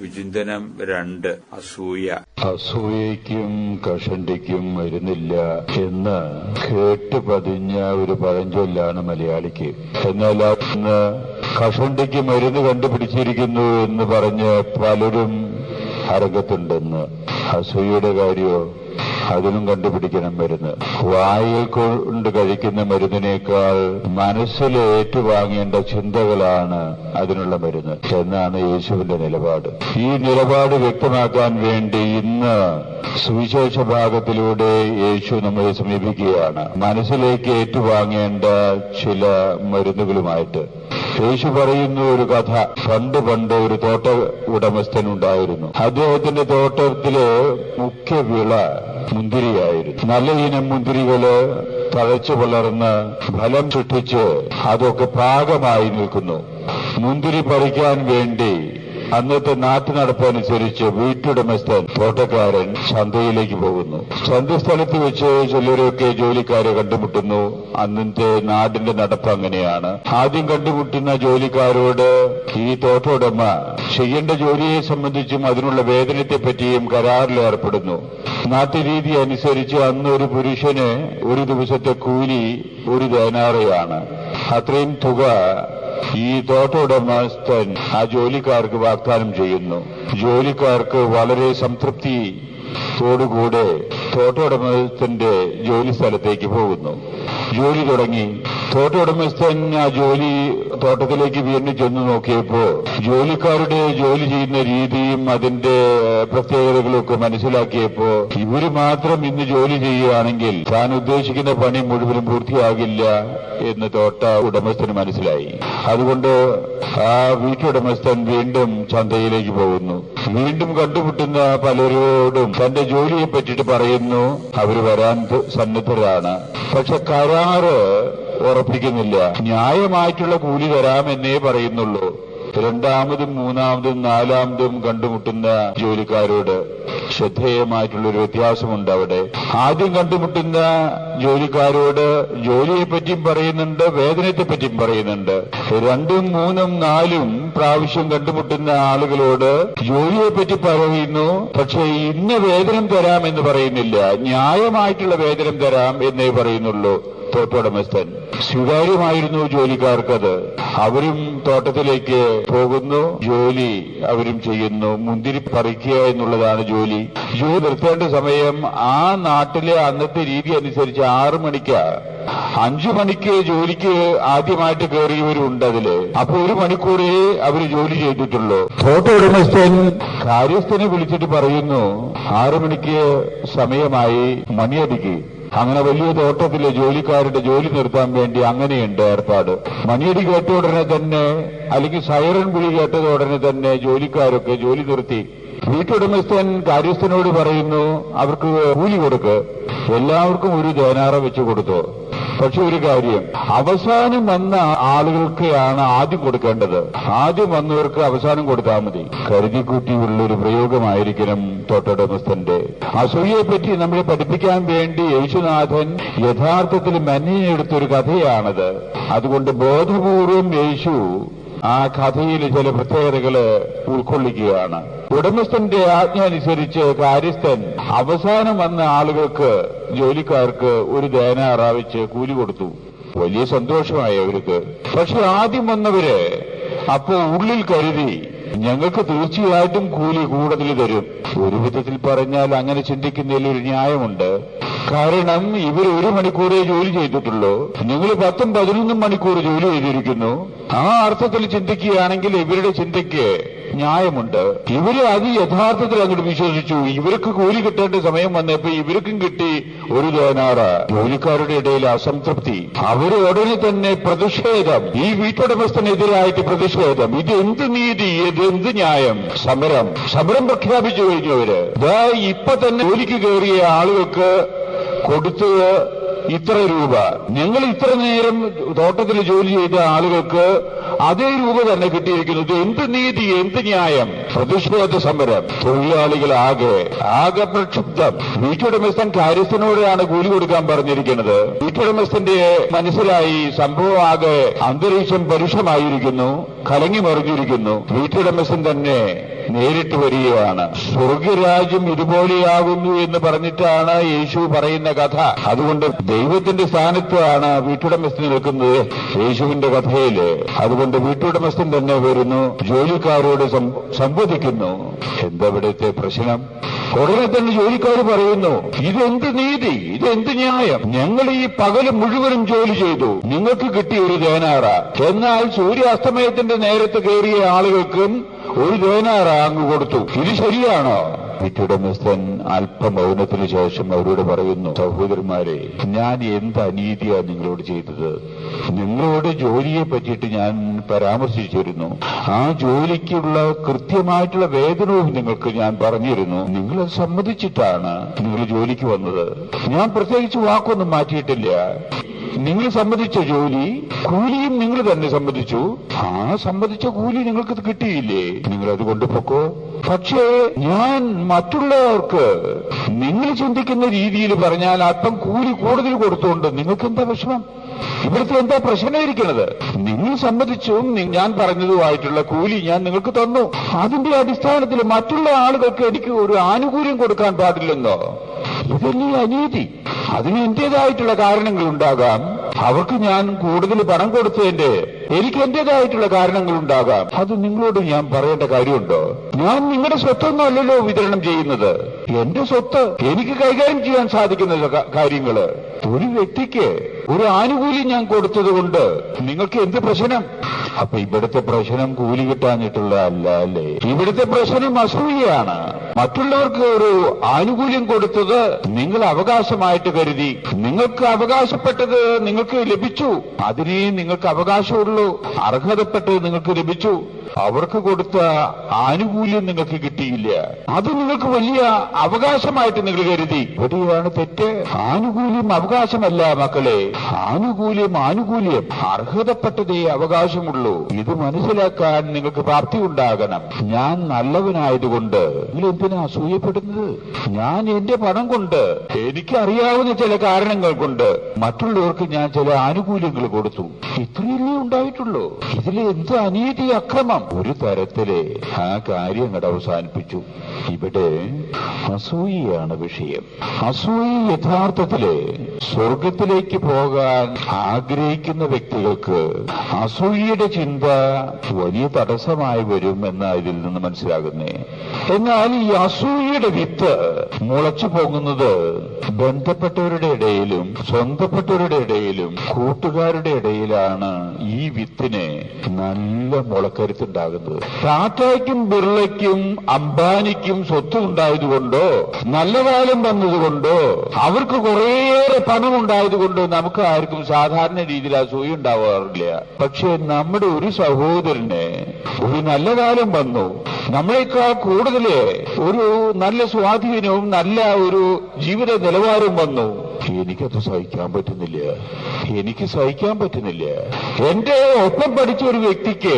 വിചിന്തനം രണ്ട് അസൂയ. അസൂയയ്ക്കും കഷണ്ടിക്കും വരുന്നില്ല എന്ന് കേട്ട് പതിഞ്ഞ ഒരു പഴഞ്ചൊല്ലാണ് മലയാളിക്ക്. എന്നാൽ അന്ന് കഷണ്ടിക്ക് മരുന്ന് കണ്ടുപിടിച്ചിരിക്കുന്നു എന്ന് പറഞ്ഞ് പലരും അരകത്തുണ്ടെന്ന് അസൂയയുടെ കാര്യമോ അതിനും കണ്ടുപിടിക്കണം മരുന്ന്. വായിൽ കൊണ്ട് കഴിക്കുന്ന മരുന്നിനേക്കാൾ മനസ്സിൽ ഏറ്റുവാങ്ങേണ്ട ചിന്തകളാണ് അതിനുള്ള മരുന്ന്. എന്നാണ് യേശുവിന്റെ നിലപാട്. ഈ നിലപാട് വ്യക്തമാക്കാൻ വേണ്ടി ഇന്ന് സുവിശേഷ ഭാഗത്തിലൂടെ യേശു നമ്മളെ സമീപിക്കുകയാണ്. മനസ്സിലേക്ക് ഏറ്റുവാങ്ങേണ്ട ചില മരുന്നുകളുമായിട്ട്. യേശു പറയുന്ന ഒരു കഥ പണ്ട് പണ്ട് ഒരു തോട്ട ഉടമസ്ഥൻ ഉണ്ടായിരുന്നു അദ്ദേഹത്തിന്റെ തോട്ടത്തിലെ മുഖ്യ വിള മുന്തിരിയായിരുന്നു. നല്ല ഇനം മുന്തിരികൾ തഴച്ചു വളർന്ന് ഫലം സൃഷ്ടിച്ച് അതൊക്കെ പാകമായി നിൽക്കുന്നു. മുന്തിരി പറിക്കാൻ വേണ്ടി അന്നത്തെ നാട്ടു നടപ്പനുസരിച്ച് വീട്ടുടമസ്ഥൻ തോട്ടക്കാരൻ ചന്തയിലേക്ക് പോകുന്നു. ചന്തസ്ഥലത്ത് വെച്ച് ചിലരൊക്കെ ജോലിക്കാരെ കണ്ടുമുട്ടുന്നു. അന്നത്തെ നാടിന്റെ നടപ്പ് അങ്ങനെയാണ്. ആദ്യം കണ്ടുമുട്ടുന്ന ജോലിക്കാരോട് ഈ തോട്ടോടമ ചെയ്യേണ്ട ജോലിയെ സംബന്ധിച്ചും അതിനുള്ള വേതനത്തെ പറ്റിയും കരാറിൽ ഏർപ്പെടുന്നു. നാട്ടുരീതി അനുസരിച്ച് അന്ന് ഒരു പുരുഷന് ഒരു ദിവസത്തെ കൂലി ഒരു ദേനാറയാണ്. അത്രയും തുക ഈ തോട്ടോടമസ്ഥൻ ആ ജോലിക്കാർക്ക് വാഗ്ദാനം ചെയ്യുന്നു. ജോലിക്കാർക്ക് വളരെ സംതൃപ്തി തോടുകൂടെ തോട്ടോടമസ്ഥന്റെ ജോലി സ്ഥലത്തേക്ക് പോകുന്നു. ജോലി തുടങ്ങി. തോട്ടുടമസ്ഥൻ ആ ജോലി തോട്ടത്തിലേക്ക് വീണ്ടും ചെന്ന് നോക്കിയപ്പോ ജോലിക്കാരുടെ ജോലി ചെയ്യുന്ന രീതിയും അതിന്റെ പ്രത്യേകതകളും ഒക്കെ മനസ്സിലാക്കിയപ്പോ ഇവർ മാത്രം ഇന്ന് ജോലി ചെയ്യുകയാണെങ്കിൽ താൻ ഉദ്ദേശിക്കുന്ന പണി മുഴുവനും പൂർത്തിയാകില്ല എന്ന് തോട്ട ഉടമസ്ഥന് മനസ്സിലായി. അതുകൊണ്ട് ആ വീട്ടുടമസ്ഥൻ വീണ്ടും ചന്തയിലേക്ക് പോകുന്നു. വീണ്ടും കണ്ടുമുട്ടുന്ന പലരോടും തന്റെ ജോലിയെ പറ്റിയിട്ട് പറയുന്നു. അവർ വരാൻ സന്നദ്ധരാണ്. പക്ഷെ കരാറ് ഉറപ്പിക്കുന്നില്ല. ന്യായമായിട്ടുള്ള കൂലി തരാമെന്നേ പറയുന്നുള്ളൂ. രണ്ടാമതും മൂന്നാമതും നാലാമതും കണ്ടുമുട്ടുന്ന ജോലിക്കാരോട്. ശ്രദ്ധേയമായിട്ടുള്ള ഒരു വ്യത്യാസമുണ്ട് അവിടെ. ആദ്യം കണ്ടുമുട്ടുന്ന ജോലിക്കാരോട് ജോലിയെ പറ്റിയും പറയുന്നുണ്ട് വേദനത്തെ പറ്റിയും പറയുന്നുണ്ട്. രണ്ടും മൂന്നും നാലും പ്രാവശ്യം കണ്ടുമുട്ടുന്ന ആളുകളോട് ജോലിയെ പറ്റി പറയുന്നു പക്ഷേ ഇന്ന് വേതനം എന്ന് പറയുന്നില്ല. ന്യായമായിട്ടുള്ള വേതനം തരാം എന്നേ പറയുന്നുള്ളൂ. തോട്ടുടമസ്ഥൻ. സ്വീകാര്യമായിരുന്നു ജോലിക്കാർക്കത്. അവരും തോട്ടത്തിലേക്ക് പോകുന്നു. ജോലി അവരും ചെയ്യുന്നു. മുന്തിരി പറിക്കുക എന്നുള്ളതാണ് ജോലി. ജോലി നിർത്തേണ്ട സമയം ആ നാട്ടിലെ അന്നത്തെ രീതി അനുസരിച്ച് ആറു മണിക്കാ. അഞ്ചു മണിക്ക് ജോലിക്ക് ആദ്യമായിട്ട് കയറിയവരുണ്ട് അതിൽ. അപ്പൊ ഒരു മണിക്കൂറേ അവർ ജോലി ചെയ്തിട്ടുള്ളൂ. തോട്ട ഉടമസ്ഥൻ കാര്യസ്ഥനെ വിളിച്ചിട്ട് പറയുന്നു ആറു മണിക്ക് സമയമായി മണിയടിക്ക് അങ്ങനെ വലിയ തോട്ടത്തിലെ ജോലിക്കാരുടെ ജോലി നിർത്താൻ വേണ്ടി അങ്ങനെയുണ്ട് ഏർപ്പാട്. മണിയടി കേട്ട ഉടനെ തന്നെ അല്ലെങ്കിൽ സൈറൻ വിളി കേട്ടത് ഉടനെ തന്നെ ജോലിക്കാരൊക്കെ ജോലി നിർത്തി. വീട്ടുടമസ്ഥൻ കാര്യസ്ഥനോട് പറയുന്നു അവർക്ക് കൂലി കൊടുക്ക്. എല്ലാവർക്കും ഒരു ദേനാറ വെച്ച് കൊടുത്തു. പക്ഷെ ഒരു കാര്യം. അവസാനം വന്ന ആളുകൾക്കാണ് ആദ്യം കൊടുക്കേണ്ടത്. ആദ്യം വന്നവർക്ക് അവസാനം കൊടുത്താൽ മതി. കരുതിക്കൂട്ടിയുള്ള ഒരു പ്രയോഗമായിരിക്കണം തോട്ടുടമസ്ഥന്റെ അസൂയെ പറ്റി നമ്മളെ പഠിപ്പിക്കാൻ വേണ്ടി യേശുനാഥൻ യഥാർത്ഥത്തിൽ മഞ്ഞെടുത്തൊരു കഥയാണത്. അതുകൊണ്ട് ബോധപൂർവം യേശു ആ കഥയിൽ ചില പ്രത്യേകതകൾ ഉൾക്കൊള്ളിക്കുകയാണ്. ഉടമസ്ഥന്റെ ആജ്ഞ അനുസരിച്ച് കാര്യസ്ഥൻ അവസാനം വന്ന ആളുകൾക്ക് ജോലിക്കാർക്ക് ഒരു ദേന ആറാവിച്ച് കൂലി കൊടുത്തു. വലിയ സന്തോഷമായി അവർക്ക്. പക്ഷെ ആദ്യം വന്നവര് അപ്പോ ഉള്ളിൽ കരുതി ഞങ്ങൾക്ക് തീർച്ചയായിട്ടും കൂലി കൂടുതൽ തരും. ഒരു വിധത്തിൽ പറഞ്ഞാൽ അങ്ങനെ ചിന്തിക്കുന്നതിൽ ഒരു ന്യായമുണ്ട്. കാരണം ഇവർ ഒരു മണിക്കൂറേ ജോലി ചെയ്തിട്ടുള്ളൂ. നിങ്ങൾ പത്തും പതിനൊന്നും മണിക്കൂർ ജോലി ചെയ്തിരിക്കുന്നു. ആ അർത്ഥത്തിൽ ചിന്തിക്കുകയാണെങ്കിൽ ഇവരുടെ ചിന്തയ്ക്ക് ന്യായമുണ്ട്. ഇവർ അത് യഥാർത്ഥത്തിൽ അങ്ങോട്ട് വിശ്വസിച്ചു. ഇവർക്ക് കൂലി കിട്ടേണ്ട സമയം വന്നപ്പോ ഇവർക്കും കിട്ടി ഒരു ദേനാറ ജോലിക്കാരുടെ ഇടയിൽ അസംതൃപ്തി. അവർ ഉടനെ തന്നെ പ്രതിഷേധം. ഈ വീട്ടുടമസ്ഥനെതിരായിട്ട് പ്രതിഷേധം. ഇത് എന്ത് നീതി? ഇത് എന്ത് ന്യായം? സമരം. സമരം പ്രഖ്യാപിച്ചു കഴിഞ്ഞു അവർ. ദാ ഇപ്പൊ തന്നെ ജോലിക്ക് കയറിയ ആളുകൾക്ക് കൊടുത്തത് ഇത്ര രൂപ. ഞങ്ങൾ ഇത്ര നേരം തോട്ടത്തിൽ ജോലി ചെയ്ത ആളുകൾക്ക് അതേ രൂപ തന്നെ കിട്ടിയിരിക്കുന്നത് എന്ത് നീതി എന്ത് ന്യായം? പ്രതിഷേധ സമരം തൊഴിലാളികൾ ആകെ ആകെ പ്രക്ഷുബ്ധം. വീട്ടുടമസ്ഥൻ കാര്യസ്ഥനോടാണ് കൂലി കൊടുക്കാൻ പറഞ്ഞിരിക്കുന്നത്. വീട്ടുടമസ്ഥന്റെ മനസ്സിലായി സംഭവം ആകെ അന്തരീക്ഷം പരുഷമായിരിക്കുന്നു കലങ്ങി മറിഞ്ഞിരിക്കുന്നു. വീട്ടുടമസ്ഥൻ തന്നെ നേരിട്ട് വരികയാണ്. സ്വർഗരാജ്യം ഇതുപോലെയാകുന്നു എന്ന് പറഞ്ഞിട്ടാണ് യേശു പറയുന്ന കഥ. അതുകൊണ്ട് ദൈവത്തിന്റെ സ്ഥാനത്താണ് വീട്ടുടമസ്ഥൻ നിൽക്കുന്നത് യേശുവിന്റെ കഥയിൽ. അതുകൊണ്ട് വീട്ടുടമസ്ഥൻ തന്നെ വരുന്നു ജോലിക്കാരോട് സംവദിക്കുന്നു. എന്താ ഇവിടുത്തെ പ്രശ്നം? ഉടനെ തന്നെ ജോലിക്കാർ പറയുന്നു ഇതെന്ത് നീതി? ഇതെന്ത് ന്യായം? ഞങ്ങൾ ഈ പകൽ മുഴുവനും ജോലി ചെയ്തു. നിങ്ങൾക്ക് കിട്ടിയ ഒരു ദേനാറ എന്നാൽ സൂര്യാസ്തമയത്തിന്റെ നേരത്ത് കയറിയ ആളുകൾക്കും ഒരു ദേനാറ അങ്ങ് കൊടുത്തു. ഇത് ശരിയാണോ? വീട്ടുടമസ്ഥൻ അല്പ മൗനത്തിന് ശേഷം അവരോട് പറയുന്നു സഹോദരന്മാരെ ഞാൻ എന്ത് അനീതിയാണ് നിങ്ങളോട് ചെയ്തത്? നിങ്ങളോട് ജോലിയെ പറ്റിയിട്ട് ഞാൻ പരാമർശിച്ചിരുന്നു. ആ ജോലിക്കുള്ള കൃത്യമായിട്ടുള്ള വേതനവും നിങ്ങൾക്ക് ഞാൻ പറഞ്ഞിരുന്നു. നിങ്ങൾ സമ്മതിച്ചിട്ടാണ് നിങ്ങൾ ജോലിക്ക് വന്നത്. ഞാൻ പ്രത്യേകിച്ച് വാക്കൊന്നും മാറ്റിയിട്ടില്ല. നിങ്ങൾ സംബന്ധിച്ച ജോലി കൂലിയും നിങ്ങൾ തന്നെ സംബന്ധിച്ചു ആ സംബന്ധിച്ച കൂലി നിങ്ങൾക്ക് കിട്ടിയില്ലേ? നിങ്ങൾ അത് കൊണ്ടുപോക്കോ? പക്ഷേ ഞാൻ മറ്റുള്ളവർക്ക് നിങ്ങൾ ചിന്തിക്കുന്ന രീതിയിൽ പറഞ്ഞാൽ അപ്പം കൂലി കൂടുതൽ കൊടുത്തുകൊണ്ട് നിങ്ങൾക്ക് എന്താ വിഷമം? ഇവിടുത്തെ എന്താ പ്രശ്നം ഇരിക്കുന്നത് നിങ്ങൾ സംബന്ധിച്ചും ഞാൻ പറഞ്ഞതുമായിട്ടുള്ള കൂലി ഞാൻ നിങ്ങൾക്ക് തന്നു. അതിന്റെ അടിസ്ഥാനത്തിൽ മറ്റുള്ള ആളുകൾക്ക് എനിക്ക് ഒരു ആനുകൂല്യം കൊടുക്കാൻ പാടില്ലെന്നോ? ഇതല്ലേ അനീതി. അതിന് എന്റേതായിട്ടുള്ള കാരണങ്ങൾ ഉണ്ടാകാം അവർക്ക് ഞാൻ കൂടുതൽ പണം കൊടുത്തതിന്റെ എനിക്ക് എന്റേതായിട്ടുള്ള കാരണങ്ങൾ ഉണ്ടാകാം അത് നിങ്ങളോട് ഞാൻ പറയേണ്ട കാര്യമുണ്ടോ? ഞാൻ നിങ്ങളുടെ സ്വത്തൊന്നും അല്ലല്ലോ വിതരണം ചെയ്യുന്നത്. എന്റെ സ്വത്ത് എനിക്ക് കൈകാര്യം ചെയ്യാൻ സാധിക്കുന്ന കാര്യങ്ങൾ. ഒരു വ്യക്തിക്ക് ഒരു ആനുകൂല്യം ഞാൻ കൊടുത്തത് കൊണ്ട് നിങ്ങൾക്ക് എന്ത് പ്രശ്നം? അപ്പൊ ഇവിടുത്തെ പ്രശ്നം കൂലി കിട്ടാഞ്ഞിട്ടുള്ള അല്ല അല്ലേ? ഇവിടുത്തെ പ്രശ്നം അസൂയാണ് മറ്റുള്ളവർക്ക് ഒരു ആനുകൂല്യം കൊടുത്തത് നിങ്ങൾ അവകാശമായിട്ട് കരുതി. നിങ്ങൾക്ക് അവകാശപ്പെട്ടത് നിങ്ങൾക്ക് ലഭിച്ചു. അതിനെ നിങ്ങൾക്ക് അവകാശമുള്ളൂ. അർഹതപ്പെട്ടത് നിങ്ങൾക്ക് ലഭിച്ചു. അവർക്ക് കൊടുത്ത ആനുകൂല്യം നിങ്ങൾക്ക് കിട്ടിയില്ല. അത് നിങ്ങൾക്ക് വലിയ അവകാശമായിട്ട് നിങ്ങൾ കരുതി. ഇവിടെയാണ് തെറ്റ്. ആനുകൂല്യം അവകാശമല്ല മക്കളെ. ആനുകൂല്യം ആനുകൂല്യം. അർഹതപ്പെട്ടതേ അവകാശമുള്ളൂ. ഇത് മനസ്സിലാക്കാൻ നിങ്ങൾക്ക് പ്രാപ്തി ഉണ്ടാകണം. ഞാൻ നല്ലവനായതുകൊണ്ട്. നിങ്ങൾ എന്തിനാ അസൂയപ്പെടുന്നത്? ഞാൻ എന്റെ പണം കൊണ്ട്. എനിക്ക് അറിയാവുന്ന ചില കാരണങ്ങൾ കൊണ്ട്. മറ്റുള്ളവർക്ക് ഞാൻ ചില ആനുകൂല്യങ്ങൾ കൊടുത്തു. ഇത്രയല്ലേ ഉണ്ടായിട്ടുള്ളൂ. ഇതിൽ എന്ത് അനീതി അക്രമം? ഒരു തരത്തിൽ ആ കാര്യം കട അവസാനിപ്പിച്ചു. ഇവിടെ അസൂയയാണ് വിഷയം. അസൂയ യഥാർത്ഥത്തിൽ സ്വർഗത്തിലേക്ക് പോകാൻ ആഗ്രഹിക്കുന്ന വ്യക്തികൾക്ക് അസൂയയുടെ ചിന്ത വലിയ തടസ്സമായി വരും എന്ന് ഇതിൽ നിന്ന് മനസ്സിലാകുന്നേ. എന്നാൽ ഈ അസൂയയുടെ വിത്ത് മുളച്ചു പോകുന്നത് ബന്ധപ്പെട്ടവരുടെ ഇടയിലും സ്വന്തപ്പെട്ടവരുടെ ഇടയിലും കൂട്ടുകാരുടെ ഇടയിലാണ് ഈ വിത്തിനെ നല്ല മുളക്കരുത്തുണ്ടാകുന്നത്. ടാറ്റയ്ക്കും ബിർളയ്ക്കും അംബാനിക്കും സ്വത്ത് ഉണ്ടായതുകൊണ്ടോ നല്ല കാലം വന്നതുകൊണ്ടോ അവർക്ക് കുറേയേറെ പണം ഉണ്ടായതുകൊണ്ടോ നമുക്ക് ആർക്കും സാധാരണ രീതിയിൽ അസൂയ ഉണ്ടാവാറില്ല. പക്ഷെ നമ്മുടെ ഒരു സഹോദരന് ഒരു നല്ല കാലം വന്നു. നമ്മളെക്കാൾ കൂടുതൽ ഒരു നല്ല സ്വാധീനവും നല്ല ഒരു ജീവിത നിലവാരവും വന്നു. എനിക്കത് സഹിക്കാൻ പറ്റുന്നില്ല. എനിക്ക് സഹിക്കാൻ പറ്റുന്നില്ല. എന്റെ ഒപ്പം പഠിച്ച ഒരു വ്യക്തിക്ക്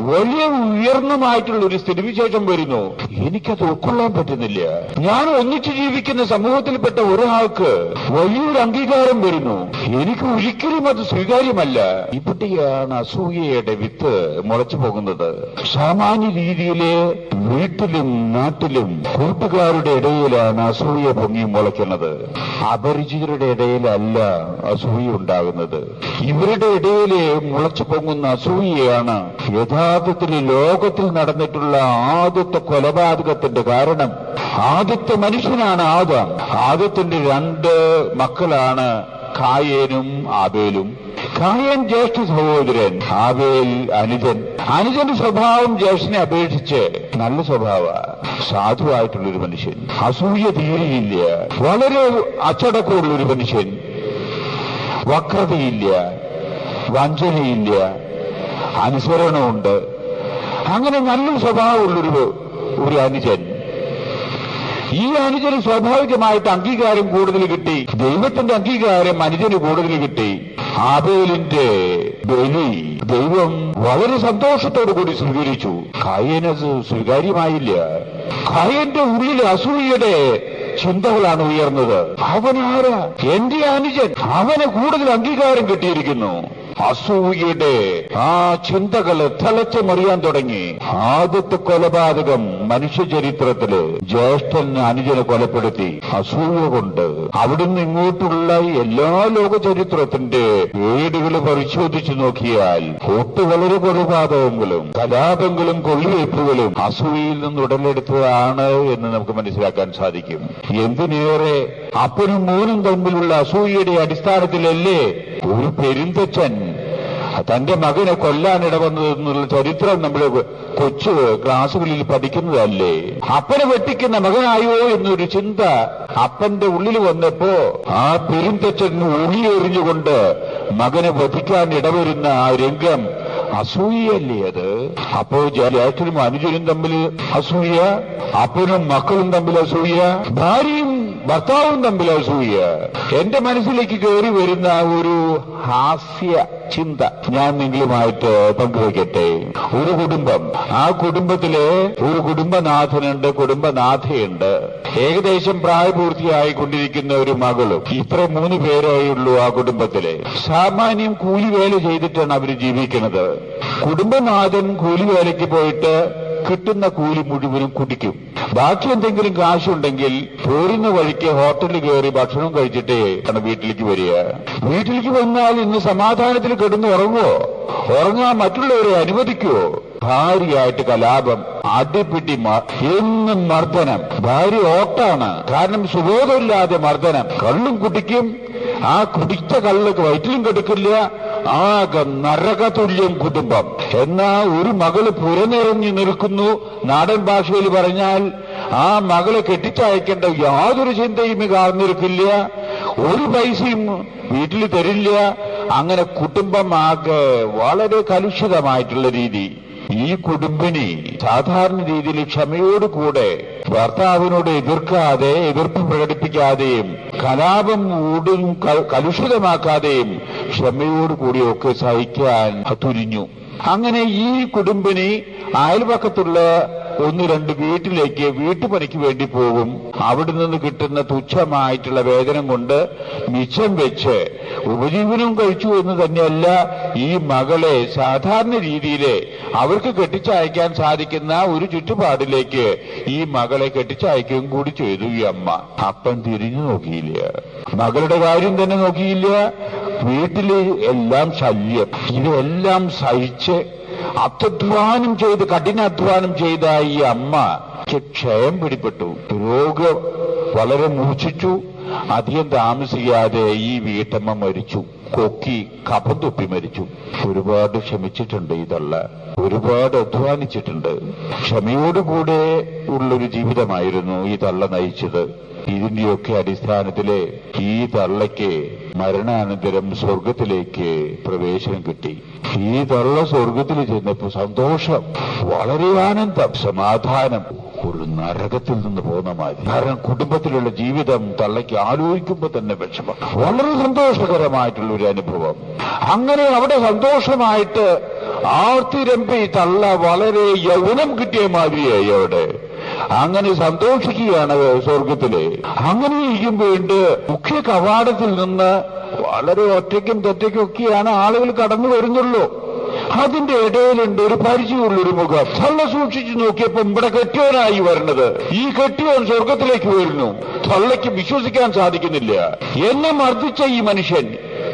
വലിയ ഉയർന്നമായിട്ടുള്ള ഒരു സ്ഥിതിവിശേഷം വരുന്നു. എനിക്കത് ഉൾക്കൊള്ളാൻ പറ്റുന്നില്ല. ഞാൻ ഒന്നിച്ച് ജീവിക്കുന്ന സമൂഹത്തിൽപ്പെട്ട ഒരാൾക്ക് വലിയൊരു അംഗീകാരം വരുന്നു. എനിക്ക് ഒരിക്കലും അത് സ്വീകാര്യമല്ല. ഇവിടെയാണ് അസൂയയുടെ വിത്ത് മുളച്ചു പോകുന്നത്. സാമാന്യ രീതിയിലെ വീട്ടിലും നാട്ടിലും കൂട്ടുകാരുടെ ഇടയിലാണ് അസൂയ പൊങ്ങി മുളയ്ക്കുന്നത്. അപരിചിതരുടെ ഇടയിലല്ല അസൂയ ഉണ്ടാകുന്നത്. ഇവരുടെ ഇടയിലെ മുളച്ചു പൊങ്ങുന്ന അസൂയയാണ് യഥാർത്ഥത്തിൽ ലോകത്തിൽ നടന്നിട്ടുള്ള ആദ്യത്തെ കൊലപാതകത്തിന്റെ കാരണം ആദ്യത്തെ മനുഷ്യനാണ് ആദം. ആദ്യത്തിന്റെ രണ്ട് മക്കളാണ് കായേനും ആബേലും. കായൻ ജ്യേഷ്ഠ സഹോദരൻ ആബേൽ അനുജൻ. അനുജന്റെ സ്വഭാവം ജ്യേഷ്ഠനെ അപേക്ഷിച്ച് നല്ല സ്വഭാവ സാധുവായിട്ടുള്ള ഒരു മനുഷ്യൻ. അസൂയ തീരെയില്ല. വളരെ അച്ചടക്കമുള്ള ഒരു മനുഷ്യൻ. വക്രതയില്ല. വഞ്ചനയില്ല. അനുസരണമുണ്ട് അങ്ങനെ നല്ല സ്വഭാവമുള്ളൊരു ഒരു അനുജൻ. ഈ അനുജന് സ്വാഭാവികമായിട്ട് അംഗീകാരം കൂടുതൽ കിട്ടി. ദൈവത്തിന്റെ അംഗീകാരം അനുജന് കൂടുതൽ കിട്ടി. ആബേലിന്റെ ബലി ദൈവം വളരെ സന്തോഷത്തോടു കൂടി സ്വീകരിച്ചു. കായനത് സ്വീകാര്യമായില്ല. കായന്റെ ഉള്ളിൽ അസൂയയുടെ ചിന്തകളാണ് ഉയർന്നത്. അവനാരാ? എന്റെ അനുജൻ. അവന് കൂടുതൽ അംഗീകാരം കിട്ടിയിരിക്കുന്നു. അസൂയയുടെ ആ ചിന്തകൾ തലച്ചു മറിയാൻ തുടങ്ങി. ആദ്യത്തെ കൊലപാതകം മനുഷ്യ ചരിത്രത്തിൽ ജ്യേഷ്ഠൻ അനുജനെ കൊലപ്പെടുത്തി. അസൂയ കൊണ്ട് അവിടുന്ന് ഇങ്ങോട്ടുള്ള എല്ലാ ലോക ചരിത്രത്തിന്റെ വീടുകൾ പരിശോധിച്ചു നോക്കിയാൽ ഒട്ടു വളരെ കൊലപാതകങ്ങളും കലാപങ്ങളും കൊള്ളിവയ്പ്പുകളും അസൂയയിൽ നിന്ന് ഉടലെടുത്തതാണ് എന്ന് നമുക്ക് മനസ്സിലാക്കാൻ സാധിക്കും. എന്തിനേറെ അപ്പനും മോനും തമ്മിലുള്ള അസൂയയുടെ അടിസ്ഥാനത്തിലല്ലേ ഒരു പെരുന്തച്ഛൻ തന്റെ മകനെ കൊല്ലാനിടവന്നതെന്നുള്ള ചരിത്രം നമ്മൾ കൊച്ചു ക്ലാസ്സുകളിൽ പഠിക്കുന്നതല്ലേ അപ്പനെ വെട്ടിക്കുന്ന മകനായോ എന്നൊരു ചിന്ത അപ്പന്റെ ഉള്ളിൽ വന്നപ്പോ ആ പെരുന്തച്ഛൻ ഉള്ളിയെറിഞ്ഞുകൊണ്ട് മകനെ വധിക്കാൻ ഇടവരുന്ന ആ രംഗം അസൂയല്ലേ അത് അപ്പോ ജാറ്റനും അനുജനും തമ്മിൽ അസൂയ അപ്പനും മക്കളും തമ്മിൽ അസൂയ ഭാര്യയും ഭർത്താവും തമ്മിൽ അസൂയ എന്റെ മനസ്സിലേക്ക് കയറി വരുന്ന ഒരു ഹാസ്യ ചിന്ത ഞാൻ നിങ്ങളുമായിട്ട് പങ്കുവയ്ക്കട്ടെ. ഒരു കുടുംബം. ആ കുടുംബത്തിലെ ഒരു കുടുംബനാഥനുണ്ട് കുടുംബനാഥയുണ്ട്. ഏകദേശം പ്രായപൂർത്തിയായി കൊണ്ടിരിക്കുന്ന ഒരു മകളും. ഇത്ര മൂന്ന് പേരായുള്ളൂ ആ കുടുംബത്തിലെ. സാമാന്യം കൂലിവേല ചെയ്തിട്ടാണ് അവർ ജീവിക്കുന്നത് കുടുംബനാഥൻ കൂലിവേലയ്ക്ക് പോയിട്ട് കിട്ടുന്ന കൂലി മുഴുവനും കുടിക്കും. ബാക്കി എന്തെങ്കിലും കാശുണ്ടെങ്കിൽ പോരുന്ന വഴിക്ക് ഹോട്ടലിൽ കയറി ഭക്ഷണം കഴിച്ചിട്ടേ വീട്ടിലേക്ക് വരിക. വീട്ടിലേക്ക് വന്നാൽ ഇന്ന് സമാധാനത്തിൽ കിടന്ന് ഉറങ്ങുവോ? ഉറങ്ങാൻ മറ്റുള്ളവരെ അനുവദിക്കുവോ? ഭാര്യയായിട്ട് കലാപം അടിപിടി എന്നും മർദ്ദനം. ഭാര്യ ഓട്ടാണ് കാരണം സുബോധമില്ലാതെ മർദ്ദനം. കള്ളും കുടിക്കും. ആ കുടിച്ച കള്ളൊക്കെ വയറ്റിലും കെടുക്കില്ല. ആകെ നരകതുല്യം കുടുംബം. എന്നാ ഒരു മകൾ പുറനിറങ്ങി നിൽക്കുന്നു. നാടൻ ഭാഷയിൽ പറഞ്ഞാൽ ആ മകളെ കെട്ടിച്ചയക്കേണ്ട യാതൊരു ചിന്തയും കാർന്നിരിക്കില്ല ഒരു പൈസയും വീട്ടിൽ തരില്ല. അങ്ങനെ കുടുംബം ആകെ വളരെ കലുഷിതമായിട്ടുള്ള രീതി. ഈ കുടുംബിനി സാധാരണ രീതിയിൽ ക്ഷമയോടുകൂടെ ഭർത്താവിനോട് എതിർക്കാതെ എതിർപ്പ് പ്രകടിപ്പിക്കാതെയും കലാപം ഊടും കലുഷിതമാക്കാതെയും ക്ഷമയോട് കൂടിയൊക്കെ സഹിക്കാൻ തുനിഞ്ഞു. അങ്ങനെ ഈ കുടുംബിനി അയൽപക്കത്തുള്ള ഒന്ന് രണ്ട് വീട്ടിലേക്ക് വീട്ടുപണിക്ക് വേണ്ടി പോകും. അവിടെ നിന്ന് കിട്ടുന്ന തുച്ഛമായിട്ടുള്ള വേതനം കൊണ്ട് മിച്ചം വെച്ച് ഉപജീവനം കഴിച്ചു എന്ന് തന്നെയല്ല ഈ മകളെ സാധാരണ രീതിയിൽ അവർക്ക് കെട്ടിച്ചയക്കാൻ സാധിക്കുന്ന ഒരു ചുറ്റുപാടിലേക്ക് ഈ മകളെ കെട്ടിച്ചയക്കുകയും കൂടി ചെയ്തു ഈ അമ്മ. അപ്പൻ തിരിഞ്ഞു നോക്കിയില്ല. മകളുടെ കാര്യം തന്നെ നോക്കിയില്ല. വീട്ടിൽ എല്ലാം ശല്യം. ഇതെല്ലാം സഹിച്ച് അത്യധ്വാനം ചെയ്ത് കഠിനാധ്വാനം ചെയ്ത ഈ അമ്മ ക്ഷയം പിടിപ്പെട്ടു. രോഗം വളരെ മൂർച്ഛിച്ചു. അധികം താമസിയാതെ ഈ വീട്ടമ്മ മരിച്ചു. കൊക്കി കഫം തുപ്പി മരിച്ചു. ഒരുപാട് ക്ഷമിച്ചിട്ടുണ്ട് ഇതല്ല. ഒരുപാട് അധ്വാനിച്ചിട്ടുണ്ട്. ക്ഷമയോടുകൂടെ ഉള്ളൊരു ജീവിതമായിരുന്നു തള്ള നയിച്ചത്. ഇതിന്റെയൊക്കെ അടിസ്ഥാനത്തിൽ ഈ തള്ളയ്ക്ക് മരണാനന്തരം സ്വർഗത്തിലേക്ക് പ്രവേശനം കിട്ടി. ഈ തള്ള സ്വർഗത്തിൽ ചെന്നപ്പോ സന്തോഷം വളരെ ആനന്ദം സമാധാനം. ഒരു നരകത്തിൽ നിന്ന് പോകുന്ന മാതിരി. കാരണം കുടുംബത്തിലുള്ള ജീവിതം തള്ളയ്ക്ക് ആലോചിക്കുമ്പോ തന്നെ വിഷമം. വളരെ സന്തോഷകരമായിട്ടുള്ള ഒരു അനുഭവം. അങ്ങനെ അവിടെ സന്തോഷമായിട്ട് ആർത്തിരമ്പി തള്ള വളരെ യൗവനം കിട്ടിയ മാതിരിയായി അവിടെ. അങ്ങനെ സന്തോഷിക്കുകയാണ് സ്വർഗത്തിൽ. അങ്ങനെ ഇരിക്കുമ്പോണ്ട് മുഖ്യ കവാടത്തിൽ നിന്ന് വളരെ ഒറ്റയ്ക്കും തെറ്റയ്ക്കും ഒക്കെയാണ് ആളുകൾ കടന്നു വരുന്നുള്ളൂ. അതിന്റെ ഇടയിലുണ്ട് ഒരു പരിചയമുള്ളൊരു മുഖം. തള്ള സൂക്ഷിച്ചു നോക്കിയപ്പോ ഇവിടെ കെട്ടിയവനായി വരുന്നത് ഈ കെട്ടിയവൻ സ്വർഗത്തിലേക്ക് വരുന്നു തള്ളയ്ക്ക് വിശ്വസിക്കാൻ സാധിക്കുന്നില്ല. എന്നെ മർദ്ദിച്ച ഈ മനുഷ്യൻ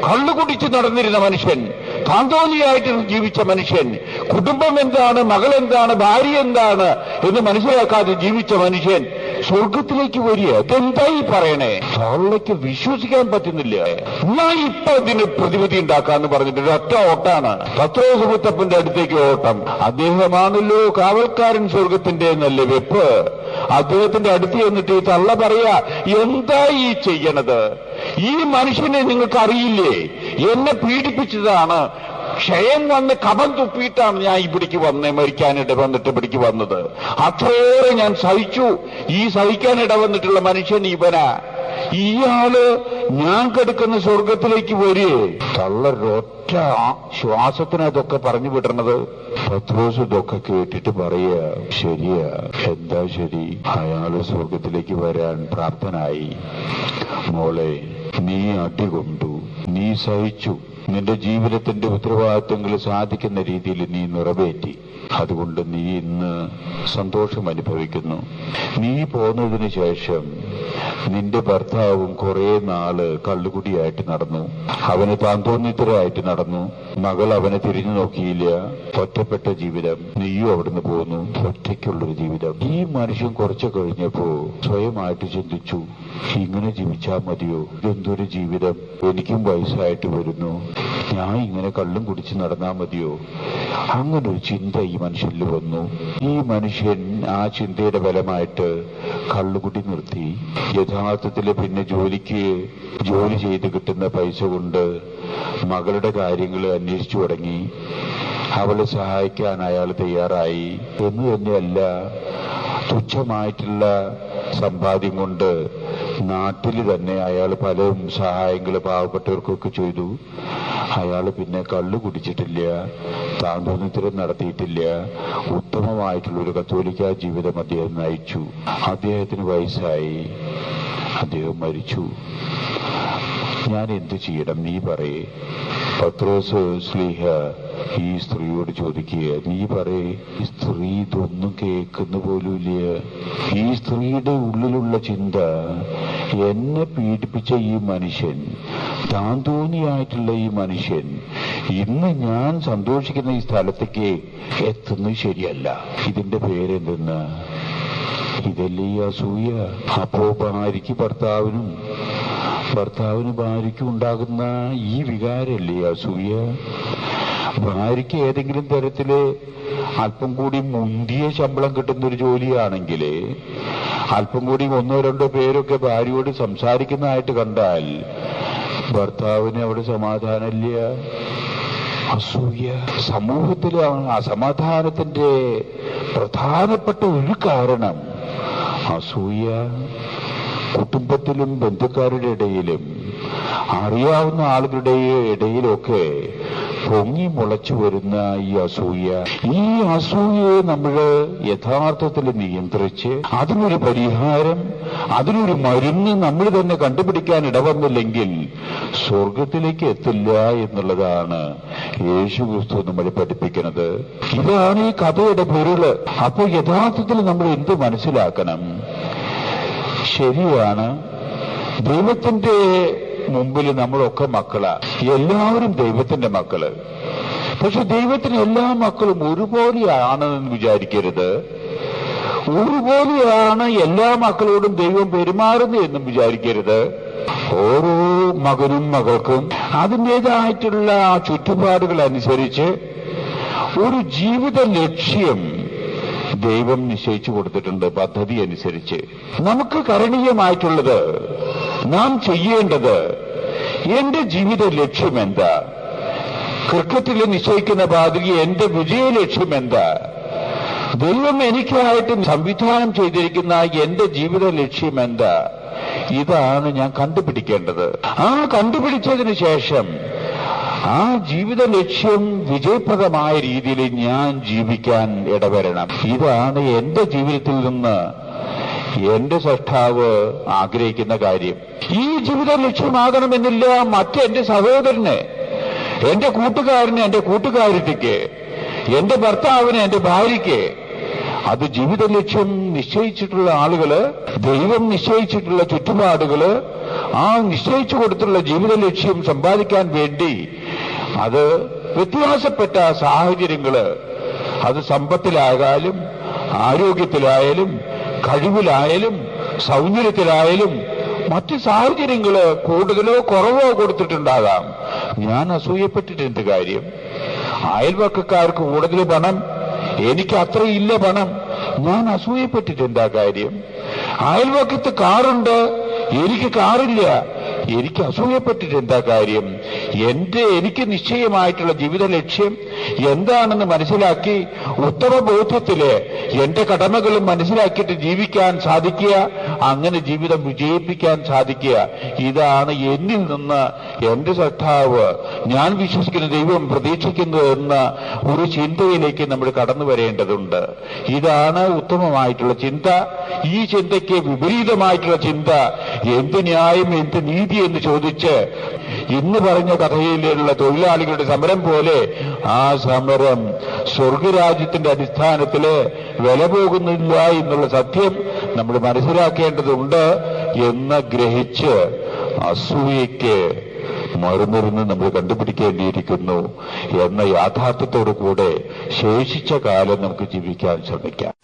കള്ളു കുടിച്ച് നടന്നിരുന്ന മനുഷ്യൻ കാന്തോലിയായിട്ട് ജീവിച്ച മനുഷ്യൻ. കുടുംബം എന്താണ് മകൾ എന്താണ് ഭാര്യ എന്താണ് എന്ന് മനസ്സിലാക്കാതെ ജീവിച്ച മനുഷ്യൻ സ്വർഗത്തിലേക്ക് വരിക. അതെന്തായി പറയണേ? തള്ളയ്ക്ക് വിശ്വസിക്കാൻ പറ്റുന്നില്ല. ഞാൻ ഇപ്പൊ ഇതിന് പ്രതിവിധി ഉണ്ടാക്കാന്ന് പറഞ്ഞിട്ട് ഒറ്റ ഓട്ടാണ്. പത്രോസുമുത്തപ്പന്റെ അടുത്തേക്ക് ഓട്ടം. അദ്ദേഹമാണല്ലോ കാവൽക്കാരൻ സ്വർഗത്തിന്റെ നല്ല വെപ്പ്. അദ്ദേഹത്തിന്റെ അടുത്ത് ചെന്നിട്ട് ഈ തള്ള പറയാ എന്താ ഈ ചെയ്യണത്? ഈ മനുഷ്യനെ നിങ്ങൾക്ക് അറിയില്ലേ എന്നെ പീഡിപ്പിച്ചതാണ്. ക്ഷയം വന്ന് കപം തുപ്പിയിട്ടാണ് ഞാൻ ഇവിടേക്ക് വന്നേ മരിക്കാനിട വന്നിട്ട് ഇവിടേക്ക് വന്നത്. അത്രയേറെ ഞാൻ സഹിച്ചു. ഈ സഹിക്കാനിട വന്നിട്ടുള്ള മനുഷ്യൻ ഇവനാ. ഇയാൾ ഞാൻ കിടക്കുന്ന സ്വർഗത്തിലേക്ക് വരേ. തള്ളൊരൊറ്റ ശ്വാസത്തിന് അതൊക്കെ പറഞ്ഞു വിടണത്. പത്രോസ് ഇതൊക്കെ കേട്ടിട്ട് പറയാ ശരിയാ. എന്താ ശരി? അയാൾ സ്വർഗത്തിലേക്ക് വരാൻ പ്രാപ്തനായി. മോളെ നീ അടികൊണ്ടു നീ സഹിച്ചു. നിന്റെ ജീവിതത്തിന്റെ ഉത്തരവാദിത്വങ്ങൾ സാധിക്കുന്ന രീതിയിൽ നീ നിറവേറ്റി. അതുകൊണ്ട് നീ ഇന്ന് സന്തോഷം അനുഭവിക്കുന്നു. നീ പോന്നതിന് ശേഷം നിന്റെ ഭർത്താവും കുറെ നാൾ കള്ളുകുടിയായിട്ട് നടന്നു. അവന് താന്തോന്നിത്തരായിട്ട് നടന്നു. മകൾ അവനെ തിരിഞ്ഞു നോക്കിയില്ല. ഒറ്റപ്പെട്ട ജീവിതം. നീയും അവിടുന്ന് പോന്നു. ഒറ്റയ്ക്കുള്ളൊരു ജീവിതം. ഈ മനുഷ്യൻ കുറച്ച് കഴിഞ്ഞപ്പോ സ്വയമായിട്ട് ചിന്തിച്ചു ഇങ്ങനെ ജീവിച്ചാൽ മതിയോ? എന്തൊരു ജീവിതം? എനിക്കും വയസ്സായിട്ട് വരുന്നു. ഞാൻ ഇങ്ങനെ കള്ളും കുടിച്ച് നടന്നാ മതിയോ? അങ്ങനൊരു ചിന്ത ഈ മനുഷ്യനിൽ വന്നു. ഈ മനുഷ്യൻ ആ ചിന്തയുടെ ഫലമായിട്ട് കള്ളുകുടി നിർത്തി. യഥാർത്ഥത്തിൽ പിന്നെ ജോലിക്ക് ജോലി ചെയ്ത് കിട്ടുന്ന പൈസ കൊണ്ട് മകളുടെ കാര്യങ്ങൾ അന്വേഷിച്ചു തുടങ്ങി. അവളെ സഹായിക്കാൻ അയാൾ തയ്യാറായി. എന്ന് തന്നെയല്ല തുച്ഛമായിട്ടുള്ള സമ്പാദ്യം കൊണ്ട് നാട്ടിൽ തന്നെ അയാൾ പല സഹായങ്ങൾ പാവപ്പെട്ടവർക്കൊക്കെ ചെയ്തു. അയാൾ പിന്നെ കള്ളു കുടിച്ചിട്ടില്ല താന്തോന്നിത്തരം നടത്തിയിട്ടില്ല. ഉത്തമമായിട്ടുള്ള ഒരു കത്തോലിക്ക ജീവിതം അദ്ദേഹം നയിച്ചു. അദ്ദേഹത്തിന് വയസ്സായി. അദ്ദേഹം മരിച്ചു. ഞാൻ എന്തു ചെയ്യണം? നീ പറയേ. പത്രോസ് സ്ലീഹ ഈ സ്ത്രീയോട് ചോദിക്കുക നീ പറയേ ഈ സ്ത്രീ ഇതൊന്നും കേൾക്കുന്ന പോലുമില്ല. ഈ സ്ത്രീയുടെ ഉള്ളിലുള്ള ചിന്ത എന്നെ പീഡിപ്പിച്ച ഈ മനുഷ്യൻ താൻ തോന്നിയായിട്ടുള്ള ഈ മനുഷ്യൻ ഇന്ന് ഞാൻ സന്തോഷിക്കുന്ന ഈ സ്ഥലത്തേക്ക് എത്തുന്നത് ശരിയല്ല. ഇതിന്റെ പേരെന്തെന്ന്? ഇതല്ലേ ഈ അസൂയ? അപ്പോ ഭാര്യയ്ക്ക് ഭർത്താവിനും ഭർത്താവിന് ഭാര്യയ്ക്ക് ഉണ്ടാകുന്ന ഈ വികാരമല്ലേ അസൂയ ഭാര്യയ്ക്ക് ഏതെങ്കിലും തരത്തിൽ അല്പം കൂടി മുന്തിയ ശമ്പളം കിട്ടുന്ന ഒരു ജോലിയാണെങ്കിൽ അല്പം കൂടി ഒന്നോ രണ്ടോ പേരൊക്കെ ഭാര്യയോട് സംസാരിക്കുന്നതായിട്ട് കണ്ടാൽ ഭർത്താവിന് അവിടെ സമാധാനമില്ല. അസൂയ. സമൂഹത്തിലെ അസമാധാനത്തിന്റെ പ്രധാനപ്പെട്ട ഒരു കാരണം അസൂയ. കുടുംബത്തിലും ബന്ധുക്കാരുടെ ഇടയിലും അറിയാവുന്ന ആളുകളുടെ ഇടയിലൊക്കെ പൊങ്ങി മുളച്ചു വരുന്ന ഈ അസൂയ. ഈ അസൂയയെ നമ്മൾ യഥാർത്ഥത്തിൽ നിയന്ത്രിച്ച് അതിനൊരു പരിഹാരം അതിനൊരു മരുന്ന് നമ്മൾ തന്നെ കണ്ടുപിടിക്കാൻ ഇടവന്നില്ലെങ്കിൽ സ്വർഗത്തിലേക്ക് എത്തില്ല എന്നുള്ളതാണ് യേശു ക്രിസ്തു നമ്മളെ പഠിപ്പിക്കുന്നത്. ഇതാണ് ഈ കഥയുടെ പൊരുൾ. അപ്പോൾ യഥാർത്ഥത്തിൽ നമ്മൾ എന്ത് മനസ്സിലാക്കണം? ശരിയാണ്. ദൈവത്തിന്റെ മുമ്പിൽ നമ്മളൊക്കെ മക്കളാ. എല്ലാവരും ദൈവത്തിന്റെ മക്കൾ. പക്ഷെ ദൈവത്തിന് എല്ലാ മക്കളും ഒരുപോലെയാണെന്ന് വിചാരിക്കരുത്. ഒരുപോലെയാണ് എല്ലാ മക്കളോടും ദൈവം പെരുമാറുന്നത് എന്നും വിചാരിക്കരുത്. ഓരോ മകനും മകൾക്കും അതിന്റെതായിട്ടുള്ള ചുറ്റുപാടുകൾ അനുസരിച്ച് ഒരു ജീവിത ലക്ഷ്യം ദൈവം നിശ്ചയിച്ചു കൊടുത്തിട്ടുണ്ട് പദ്ധതി അനുസരിച്ച്. നമുക്ക് കരണീയമായിട്ടുള്ളത് നാം ചെയ്യേണ്ടത് എന്റെ ജീവിത ലക്ഷ്യം എന്താ ക്രിക്കറ്റിൽ നിശ്ചയിക്കുന്ന മാതൃക എന്റെ വിജയ ലക്ഷ്യം എന്താ ദൈവം എനിക്കായിട്ട് സംവിധാനം ചെയ്തിരിക്കുന്ന എന്റെ ജീവിത ലക്ഷ്യം എന്താ ഇതാണ് ഞാൻ കണ്ടുപിടിക്കേണ്ടത്. ആ കണ്ടുപിടിച്ചതിന് ശേഷം ആ ജീവിത ലക്ഷ്യം വിജയപ്രദമായ രീതിയിൽ ഞാൻ ജീവിക്കാൻ ഇടവരണം. ഇതാണ് എന്റെ ജീവിതത്തിൽ നിന്ന് എന്റെ സൃഷ്ടാവ് ആഗ്രഹിക്കുന്ന കാര്യം. ഈ ജീവിത ലക്ഷ്യമാകണമെന്നില്ല മറ്റെന്റെ സഹോദരന് എന്റെ കൂട്ടുകാരന് എന്റെ കൂട്ടുകാരിക്ക് എന്റെ ഭർത്താവിന് എന്റെ ഭാര്യയ്ക്ക്. അത് ജീവിത ലക്ഷ്യം നിശ്ചയിച്ചിട്ടുള്ള ആളുകൾ ദൈവം നിശ്ചയിച്ചിട്ടുള്ള ചുറ്റുപാടുകൾ ആ നിശ്ചയിച്ചു കൊടുത്തുള്ള ജീവിത ലക്ഷ്യം സമ്പാദിക്കാൻ വേണ്ടി അത് വ്യത്യാസപ്പെട്ട സാഹചര്യങ്ങൾ അത് സമ്പത്തിലായാലും ആരോഗ്യത്തിലായാലും കഴിവിലായാലും സൗന്ദര്യത്തിലായാലും മറ്റ് സാഹചര്യങ്ങൾ കൂടുതലോ കുറവോ കൊടുത്തിട്ടുണ്ടാകാം. ഞാൻ അസൂയപ്പെട്ടിട്ട് എന്ത് കാര്യം? അയൽവക്കക്കാർക്ക് കൂടുതൽ പണം എനിക്ക് അത്രയില്ല പണം. ഞാൻ അസൂയപ്പെട്ടിട്ടുണ്ട് ആ കാര്യം? അയൽവക്കത്ത് കാറുണ്ട്. എനിക്ക് കാറില്ല. എനിക്ക് അസൂയപ്പെട്ടിട്ട് എന്താ കാര്യം? എന്റെ എനിക്ക് നിശ്ചയമായിട്ടുള്ള ജീവിത ലക്ഷ്യം എന്താണെന്ന് മനസ്സിലാക്കി ഉത്തമ ബോധ്യത്തിൽ എന്റെ കടമകളും മനസ്സിലാക്കിയിട്ട് ജീവിക്കാൻ സാധിക്കുക അങ്ങനെ ജീവിതം വിജയിപ്പിക്കാൻ സാധിക്കുക. ഇതാണ് എന്നിൽ നിന്ന് എന്റെ ശ്രദ്ധാവ്. ഞാൻ വിശ്വസിക്കുന്ന ദൈവം പ്രതീക്ഷിക്കുന്നു എന്ന ഒരു ചിന്തയിലേക്ക് നമ്മൾ കടന്നു വരേണ്ടതുണ്ട്. ഇതാണ് ഉത്തമമായിട്ടുള്ള ചിന്ത. ഈ ചിന്തയ്ക്ക് വിപരീതമായിട്ടുള്ള ചിന്ത. എന്ത് ന്യായം എന്ത് നീതി എന്ന് ചോദിച്ച് ഇന്ന് പറഞ്ഞ കഥയിലുള്ള തൊഴിലാളികളുടെ സമരം പോലെ ആ സമരം സ്വർഗരാജ്യത്തിന്റെ അടിസ്ഥാനത്തിൽ വില പോകുന്നില്ല എന്നുള്ള സത്യം നമ്മൾ മനസ്സിലാക്കേണ്ടതുണ്ട് എന്ന് ഗ്രഹിച്ച് അസൂയയ്ക്ക് മറുമരുന്ന് നമ്മൾ കണ്ടുപിടിക്കേണ്ടിയിരിക്കുന്നു എന്ന യാഥാർത്ഥ്യത്തോടു കൂടെ ശേഷിച്ച കാലം നമുക്ക് ജീവിക്കാൻ ശ്രമിക്കാം.